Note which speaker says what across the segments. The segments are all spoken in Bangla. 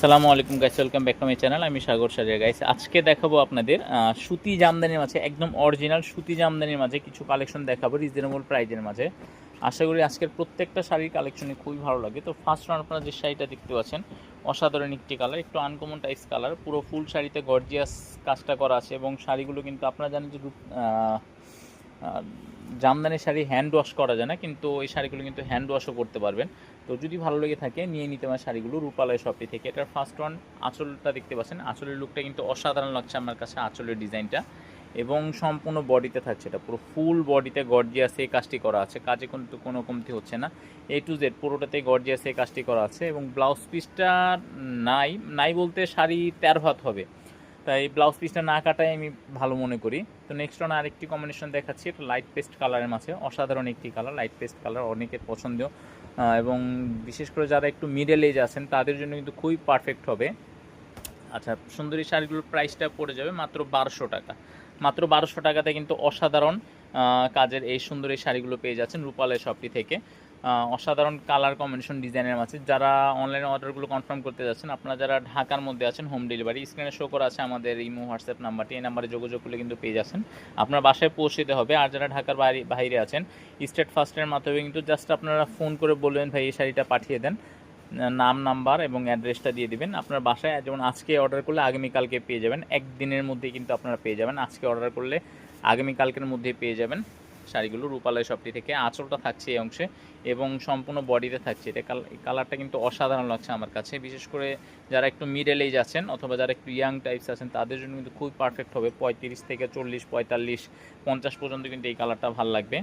Speaker 1: আসসালামু আলাইকুম guys welcome back to my channel আমি সাগর সারিয়া। গাইস আজকে দেখাবো আপনাদের সুতি জামদানির মাঝে, একদম অরিজিনাল সুতি জামদানির মাঝে কিছু কালেকশন দেখাবো রিজনেবল প্রাইজের মাঝে। আশা করি আজকের প্রত্যেকটা শাড়ির কালেকশনই খুবই ভালো লাগে। তো ফার্স্ট রাউন্ড আপনারা যে শাড়িটা দেখতে পাচ্ছেন, অসাধারণ একটি কালার একটু আনকমন টাইপস কালার পুরো ফুল শাড়িতে গর্জিয়াস কাজটা করা আছে এবং শাড়িগুলো কিন্তু আপনারা জানেন যে জামদানি শাড়ি হ্যান্ড ওয়াশ করা যায় না, কিন্তু এই শাড়িগুলো কিন্তু হ্যান্ড ওয়াশও করতে পারবেন। তো যদি ভালো লেগে থাকে, নিয়ে নিতে পারেন শাড়িগুলো রূপালয় শপটি থেকে। এটার ফার্স্ট ওয়ান আঁচলটা দেখতে পাচ্ছেন। আঁচলের লুকটা কিন্তু অসাধারণ লাগছে আমার কাছে আঁচলের ডিজাইনটা। এবং সম্পূর্ণ বডিতে থাকছে এটা, পুরো ফুল বডিতে গর্জিয়াস এই কাজটি করা আছে। কাজে কিন্তু কোনো কমতি হচ্ছে না। এ টু জেড পুরোটাতে গর্জিয়াস এই কাজটি করা আছে। এবং ব্লাউজ পিসটা নাই নাই বলতে শাড়ি তেরো হাত হবে। তাই ব্লাউজ পিসটা না কাটাই আমি ভালো মনে করি। তো নেক্সট ওয়ান আরেকটি কম্বিনেশন দেখাচ্ছি, এটা লাইট পেস্ট কালারের মাঝে, অসাধারণ একটি কালার লাইট পেস্ট কালার অনেকের পছন্দ। এবং বিশেষ করে যারা একটু মিডল এজ আছেন, তাদের জন্য কিন্তু খুবই পারফেক্ট হবে। আচ্ছা সুন্দরী শাড়িগুলোর প্রাইসটা পড়ে যাবে মাত্র বারোশো টাকা। মাত্র বারোশো টাকাতে কিন্তু অসাধারণ কাজের এই সুন্দর এই শাড়িগুলো পেয়ে যাচ্ছেন রূপালয় শপটি থেকে। অসাধারণ কালার কম্বিনেশন ডিজাইনের আছে যারা অনলাইনে অর্ডারগুলো কনফার্ম করতে যাচ্ছেন, আপনারা যারা ঢাকার মধ্যে আছেন হোম ডেলিভারি স্ক্রিনে শো করা আছে আমাদের ইমো, হোয়াটসঅ্যাপ নাম্বারটি, এই নাম্বারে যোগাযোগ করলে কিন্তু পেয়ে যাচ্ছেন। আপনার বাসায় পৌঁছতে হবে। আর যারা ঢাকার বাইরে বাইরে আছেন স্টেট ফার্স্টের মাধ্যমে কিন্তু জাস্ট আপনারা ফোন করে বলবেন, ভাই, এই শাড়িটা পাঠিয়ে দেন। নাম নাম্বার এবং অ্যাড্রেসটা দিয়ে দিবেন। আপনার বাসায় যেমন আজকে অর্ডার করলে আগামীকালকে পেয়ে যাবেন। একদিনের মধ্যেই কিন্তু আপনারা পেয়ে যাবেন। আজকে অর্ডার করলে আগামীকালকের মধ্যেই পেয়ে যাবেন। শাড়িগুলো রূপালয় শপটি থেকে আঁচলটা থাকছে এই অংশে এবং সম্পূর্ণ বডিতে থাকছে। এটা কালারটা কিন্তু অসাধারণ লাগছে আমার কাছে। বিশেষ করে যারা একটু মিডল এজ আছেন অথবা যারা একটু ইয়াং টাইপস আছেন, তাদের জন্য কিন্তু খুব পারফেক্ট হবে। পঁয়ত্রিশ থেকে চল্লিশ, পঁয়তাল্লিশ, পঞ্চাশ পর্যন্ত কিন্তু এই কালারটা ভালো লাগবে।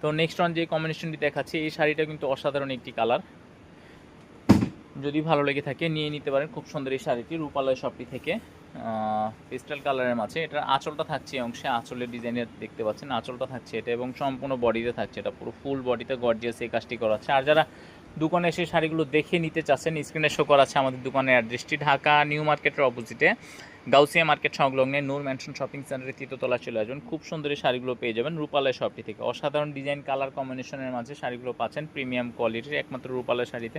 Speaker 1: তো নেক্সট ওয়ান যে কম্বিনেশনটি দেখাচ্ছি, এই শাড়িটা কিন্তু অসাধারণ একটি কালার। যদি ভালো লেগে থাকে, নিয়ে নিতে পারেন। খুব সুন্দর এই শাড়িটি রূপালয় শপটি থেকে। পেস্টাল কালারের মাঝে। এটার আঁচলটা থাকছে অংশে, আঁচলের ডিজাইনের দেখতে পাচ্ছেন। আঁচলটা থাকছে এটা এবং সম্পূর্ণ বডিতে থাকছে এটা পুরো ফুল বডিতে গর্জিয়াস এই কাজটি করা আছে আর যারা দোকানে এসে শাড়িগুলো দেখে নিতে চাচ্ছেন স্ক্রিনে শো করা আছে আমাদের দোকানের অ্যাড্রেসটি ঢাকা নিউ মার্কেটের অপোজিটে গাউসিয়া মার্কেট সংলগ্নে নূর ম্যানশন শপিং সেন্টারে তৃতীয়তলা চলে আসবেন। খুব সুন্দর শাড়িগুলো পেয়ে যাবেন রূপালয় শপটি থেকে। অসাধারণ ডিজাইন, কালার কম্বিনেশনের মাঝে শাড়িগুলো পাচ্ছেন প্রিমিয়াম কোয়ালিটির একমাত্র রূপালয় শাড়িতে।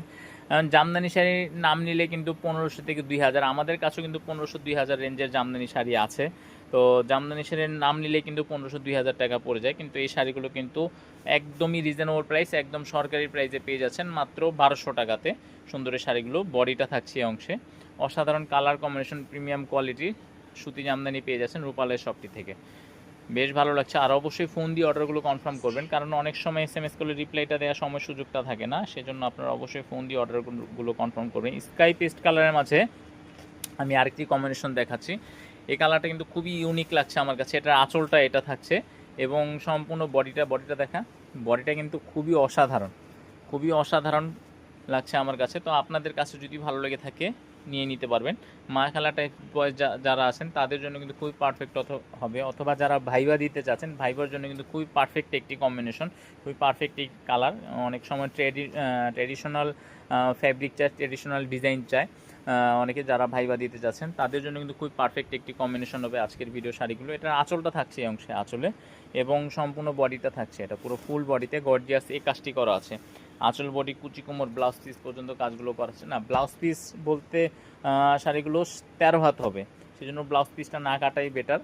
Speaker 1: জামদানি শাড়ির নাম নিলে কিন্তু পনেরোশো থেকে দুই হাজার। আমাদের কাছেও কিন্তু পনেরোশো দুই হাজার রেঞ্জের জামদানি শাড়ি আছে। তো জামদানি শাড়ির নাম নিলে কিন্তু পনেরোশো দুই হাজার টাকা পড়ে যায়, কিন্তু এই শাড়িগুলো কিন্তু একদমই রিজনেবল প্রাইস একদম সরকারি প্রাইসে পেয়ে যাচ্ছেন মাত্র বারোশো টাকাতে। সুন্দর এই শাড়িগুলো, বডিটা থাকছে এই অংশে। অসাধারণ কালার কম্বিনেশন প্রিমিয়াম কোয়ালিটি সুতি জামদানি পেয়ে যাচ্ছেন রূপালয় শপটি থেকে। বেশ ভালো লাগছে। আর অবশ্যই ফোন দিয়ে অর্ডারগুলো কনফার্ম করবেন, কারণ অনেক সময় এস এম এস করলে রিপ্লাইটা দেওয়ার সময় সুযোগটা থাকে না, সেজন্য আপনারা অবশ্যই ফোন দিয়ে অর্ডারগুলো কনফার্ম করবেন। স্কাই পেস্ট কালারের মাঝে আমি আরেকটি কম্বিনেশন দেখাচ্ছি। এই কালারটা কিন্তু খুবই ইউনিক লাগছে আমার কাছে। এটার আঁচলটা এটা থাকছে এবং সম্পূর্ণ বডিটা বডিটা দেখা বডিটা কিন্তু খুবই অসাধারণ। খুবই অসাধারণ লাগছে আমার কাছে। তো আপনাদের কাছে যদি ভালো লেগে থাকে নিয়ে নিতে পারবেন। মা খেলা টাইপ যারা আছেন, তাদের জন্য কিন্তু খুবই পারফেক্ট হবে। অথবা যারা ভাইবা দিতে চাচ্ছেন, ভাইবার জন্য কিন্তু খুবই পারফেক্ট একটি কম্বিনেশন খুবই পারফেক্ট একটি কালার অনেক সময় ট্রেডি ট্রেডিশনাল ফ্যাব্রিক চায় ট্রেডিশনাল ডিজাইন চায়। অনেকে যারা ভাইবা দিতে চাচ্ছেন, তাদের জন্য কিন্তু খুবই পারফেক্ট একটি কম্বিনেশন হবে আজকের ভিডিও শাড়িগুলো। এটার আঁচলটা থাকছে এই অংশে, আঁচলে। এবং সম্পূর্ণ বডিটা থাকছে, এটা পুরো ফুল বডিতে গর্জিয়াস এই কাজটি করা আছে। আঁচল বডি, কুচি কোমর ব্লাউজ পিস পর্যন্ত কাজগুলো করা আছে না ব্লাউজ পিস বলতে শাড়িগুলো তেরো হাত হবে। সেজন্য ব্লাউজ পিসটা না কাটাই বেটার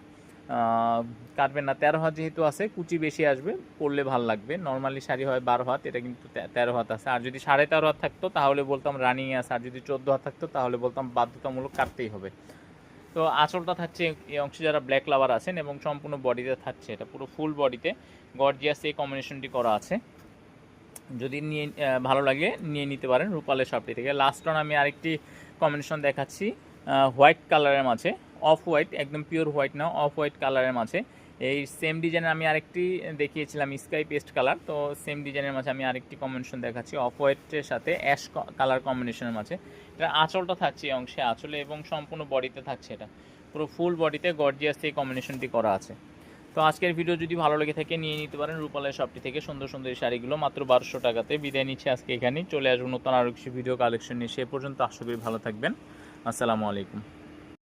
Speaker 1: কাটবেন না। তেরো হাত যেহেতু আছে, কুচি বেশি আসবে, পরলে ভালো লাগবে। নর্মালি শাড়ি হয় বারো হাত, এটা কিন্তু তেরো হাত আছে। আর যদি সাড়ে তেরো হাত থাকতো, তাহলে বলতাম রানিং আছে। আর যদি চোদ্দ হাত থাকতো, তাহলে বলতাম বাধ্যতামূলক কাটতেই হবে। তো আঁচলটা থাকছে, এই অংশে যারা ব্ল্যাক লাভার আছেন এবং সম্পূর্ণ বডিতে থাকছে, এটা পুরো ফুল বডিতে গর্জিয়াস এই কম্বিনেশনটি করা আছে। যদি নিয়ে ভালো লাগে, নিয়ে নিতে পারেন রূপালের শপটি থেকে। লাস্ট অন আমি আরেকটি কম্বিনেশন দেখাচ্ছি হোয়াইট কালারের মাঝে। অফ হোয়াইট একদম পিওর হোয়াইট না অফ হোয়াইট কালারের মাঝে। এই সেম ডিজাইনের আমি আরেকটি দেখিয়েছিলাম স্কাই পেস্ট কালার তো সেম ডিজাইনের মাঝে আমি আরেকটি কম্বিনেশন দেখাচ্ছি অফ হোয়াইটের সাথে অ্যাশ কালার কম্বিনেশনের মাঝে। এটা আঁচলটা থাকছে এই অংশে, আঁচলে এবং সম্পূর্ণ বডিতে থাকছে এটা। পুরো ফুল বডিতে গর্জিয়াস এই কম্বিনেশনটি করা আছে। তো আজকের ভিডিও যদি ভালো লেগে থাকে, নিয়ে নিতে পারেন রূপালের শপটি থেকে। সুন্দর সুন্দর শাড়িগুলো মাত্র বারোশো টাকাতে বিদায় নিচ্ছে আজকে এখানে চলে আসব নতুন আরও কিছু ভিডিও কালেকশন নিয়ে। সে পর্যন্ত আশা করি ভালো থাকবেন। আসসালামু আলাইকুম।